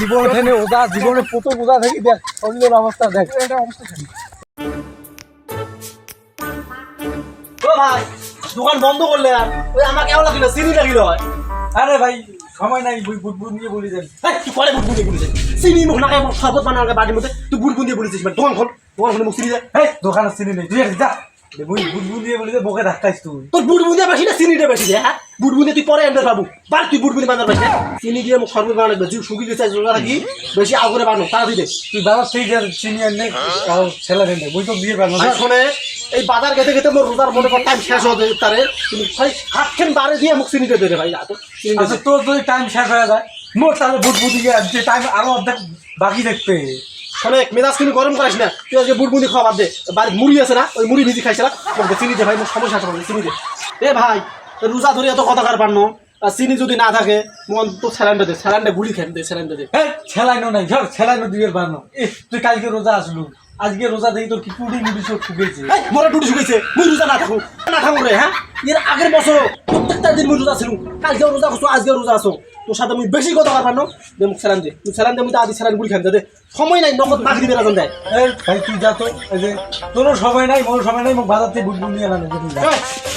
জীবন থেনে ওজা জীবনে প্রথম ওজা থেকে দেখ শরীরের অবস্থা দেখ। এটা অবস্থা ভাই দোকান বন্ধ করলে আর? ওই আমাকে কেমন লাগিল চিনি লাগিল হয়। আরে ভাই সময় নাই বুট বুট বুট নিয়ে বলি দেন এই, তুই করে বুনিয়ে বলেছিস চিনি মুখ নাকে আমার শরবত বানানোর বাড়ির মধ্যে তুই বুট বুনিয়ে বলেছিস দোকান খোল দোকান খুলে মুখ চিনি দে এই দোকানে চিনি নেই তুই যা। বকে ধাক্কাইস তুই। তোর বুট বুনিয়ে বেশি না চিনিটা বেশি দে হ্যাঁ? তুই পরে এন্ডার পাবো তুই বানার চিনি দিয়ে মুখ গেছে রাখি বেশি আগরে বানো তুই সেই যে চিনি ছেলে দেন তো বিয়ে আর এই বাজার গেতে গেতে মোর রোজার মনে কর টাইম শেষ হতে তারে তুমি খালি হাতখান বারে দিয়ে মুখ চিনিতে দে রে ভাই আতো চিনিতে তোর যদি টাইম শেষ হয়ে যায় মোর তাহলে যে টাইম আরও অর্ধেক বাকি দেখবে শোনে, মেজাজ কিন্তু গরম করাস না। তুই আজকে বুট বুনি খাওয়া বাদ দে। বাড়ির মুড়ি আছে না, ওই মুড়ি ভিজি খাইছে না তোমাকে চিনি দে ভাই, মোর সমস্যা আছে চিনি দে। এ ভাই, রোজা ধরে এত কথা কার পারনো? চিনি যদি না থাকে, মন তো স্যালাইনটা দে স্যালাইনটা গুলি খেয়ে দে স্যালাইনটা দে হ্যাঁ স্যালাইনও নাই, ধর, স্যালাইনও দিয়ে এ তুই কালকে রোজা আসলু আজকে রোজা দেখি তোর কি টুডি মুডি সব শুকেছে মোরা টুটি শুকেছে মুই রোজা না থাকুক না থাকুক রে হ্যাঁ? এর আগের বছর প্রত্যেকটা দিন মুই রোজা ছিলাম কালকেও রোজা করছ আজকেও রোজা আছো। তোর সাথে মুই বেশি কথা কার পারনো দে মুখ স্যালান দে তুই স্যালান দে মুই তো আদি স্যালান গুলি খান দে সময় নাই নগদ বাকি দিবে রাজন দেয় ভাই তুই যা তো এই যে তোরও সময় নাই মোর সময় নাই মোক বাজার থেকে বুট নিয়ে আনা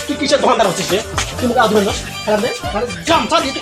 তুই কিসের দোকানদার হচ্ছিস রে? তুই মুখে আধুবেন না স্যালান দে মানে জাম চা দিয়ে তুই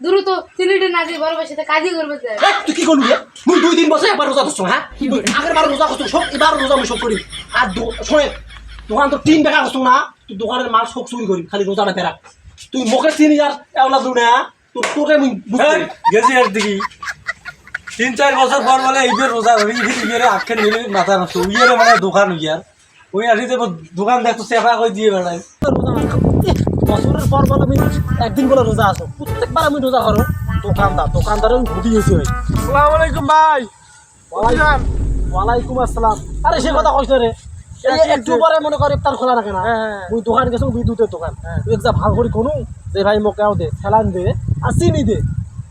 দ্রুত সিলিন্ডার না দিয়ে বড় কাজই করবে তুই কি মুই দুই দিন বসে একবার রোজা করছ হ্যাঁ? আগের বার রোজা করছ সব এবার রোজা আমি সব করি। আর দো- শোনে দোকান তো তিন টাকা করছ না। তুই দোকানের মাল সব চুরি করি খালি রোজাটা ফেরা। তুই মুখে চিনি আর এওলা দু না তোর তোকে পারি। গেছি আর দিকে তিন চার বছর পর বলে এই যে রোজা ধরি ইয়ে আখের নিলে মাথা নষ্ট। উইয়ের মানে দোকান উইয়ার ওই আসি তো দোকান দেখতো চেপা করে দিয়ে। এহ, বছরের পর বলে আমি একদিন বলে রোজা আসো প্রত্যেকবার আমি রোজা করো দোকানদার দোকানদারের ঘুটি হয়েছে ভাই। আসসালামু আলাইকুম ভাই ওয়ালাইকুম আসসালাম। আরে সে কথা কইছ রে। একটু পরে মনে করে ইফতার খোলা রাখে না। হ্যাঁ। ওই দোকান গেছো বিদ্যুতের দোকান। তুই একটা ভাগ করি কোনো যে ভাই মোকেও দে স্যালান দে আর চিনি দে।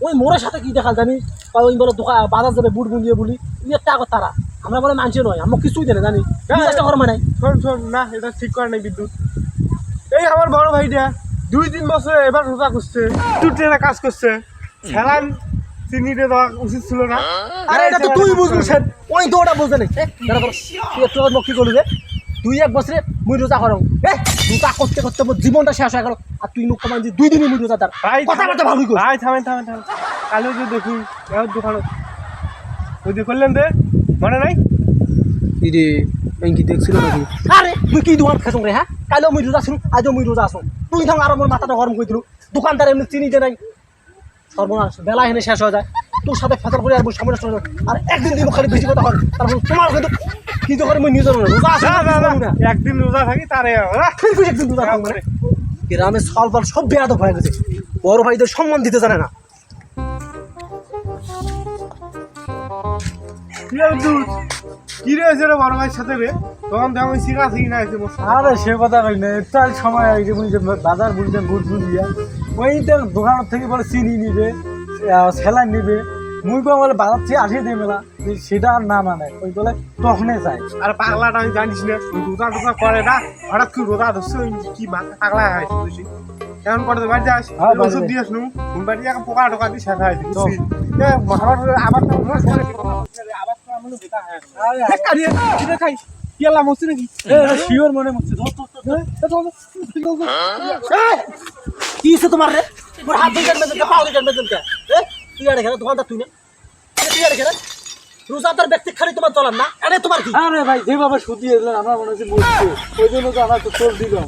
ওই মোরের সাথে কি দেখা জানি বা ওই বলে দোকান বাজার যাবে বুট বুনিয়ে বলি। ই একটা আগত তারা। আমরা বলে মানছে নয় আমার কিছুই দেয় না জানি চেষ্টা কর মানে শোন শোন না এটা ঠিক করে নাই বিদ্যুৎ। এই আমার বড় ভাইটা দুই তিন বছর এবার রোজা করছে ট্রেনে কাজ করছে। খেলান চিনিতে দেওয়া উচিত ছিল না। আরে এটা তো তুই বুঝবি সেন ওই তো ওটা বুঝতে নেই কি করলি রে? তুই এক বছরে মুই রোজা করো এ রোজা করতে করতে মোর জীবনটা শেষ হয়ে গেল। আর তুই মুখ কমান দুই দিনই মুই রোজা তার ভাই কথা বলতে ভালো কর ভাই থামেন থামেন থামেন। কালো যে দেখি এর দোকানে ওই যে করলেন দে মনে নাই? ইরে কি দেখছিল নাকি? আরে তুই কি দোকান খাইছ রে হ্যাঁ? কাইলেও মুই রোজা ছিল আজও মুই রোজা আছো তুই থাম আরও মোর মাথাটা গরম করে দিলু। দোকানদার এমনি চিনি দে নাই। সর্বনাশ বেলা এনে শেষ হয়ে যায়। তোর সাথে ফেতাল করে আর সময় নষ্ট আর একদিন দিব খালি বেশি কথা কর তারপর তোমার কিন্তু কি তো করে মুই নিজের রোজা আছে একদিন রোজা থাকি তারে একদিন রোজা থাকবে না গ্রামে সল ফল সব বেয়াদব হয়ে গেছে। বড় ভাইদের সম্মান দিতে জানে না। রে বিদ্যুৎ কি রে হয়েছে রে বড় ভাইয়ের সাথে রে? তখন তো আমি শিখা শিখি না আরে সে কথা কই না তার সময় মুই যে বাজার বুঝলেন বুট বুঝিয়া ওই তো দোকান থেকে বলে চিনি নিবে সেলাই নিবে। মুই কো বলে বাজার থেকে আসিয়ে দিয়ে মেলা সেটা আর না মানে ওই বলে তখনই যায়। আর পাগলাটা আমি জানিস না রোজা টোজা করে না হঠাৎ করে রোজা ধরছে কি মাথা পাগলা হয়েছে বুঝলি? এমন করে তো বাড়ি যাস হ্যাঁ, ওষুধ যাই। দিয়ে আসনু বাড়ি পোকা টোকা দিয়ে শেষ হয়েছে। আবার কি রোজাদার ব্যক্তি খালি তোমার চলার না। আরে, তোমার কি? আরে ভাই, যেভাবে শুধিয়ে দিলেন, আমার মনে হচ্ছে ওই জন্য তো আমার তো চোর দিলাম।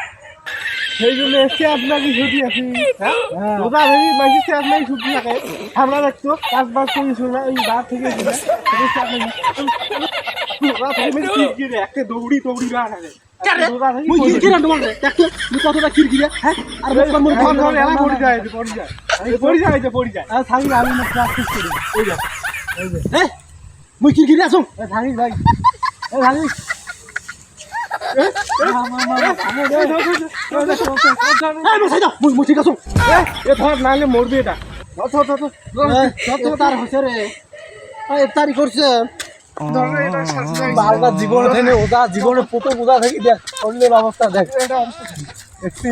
সেই জন্য এসছে আপনাকে ছুটি আছি। ওটা ভেবে মাসিছে আপনাকে ছুটি থাকে। আমরা দেখতো কাজ বাজ করি শোনা ওই বার থেকে একটা। দৌড়ি দৌড়ি বার থাকে। মুই কিরকিরে হ্যাঁ, হ্যাঁ, হ্যাঁ, আসো ভাই। ভাই ধর নাহলে এটা তার হচ্ছে রে তারি করছে বারবার জীবনে ওটা জীবনে পুতো বোঝা থাকি দেখ অন্যের অবস্থা দেখ।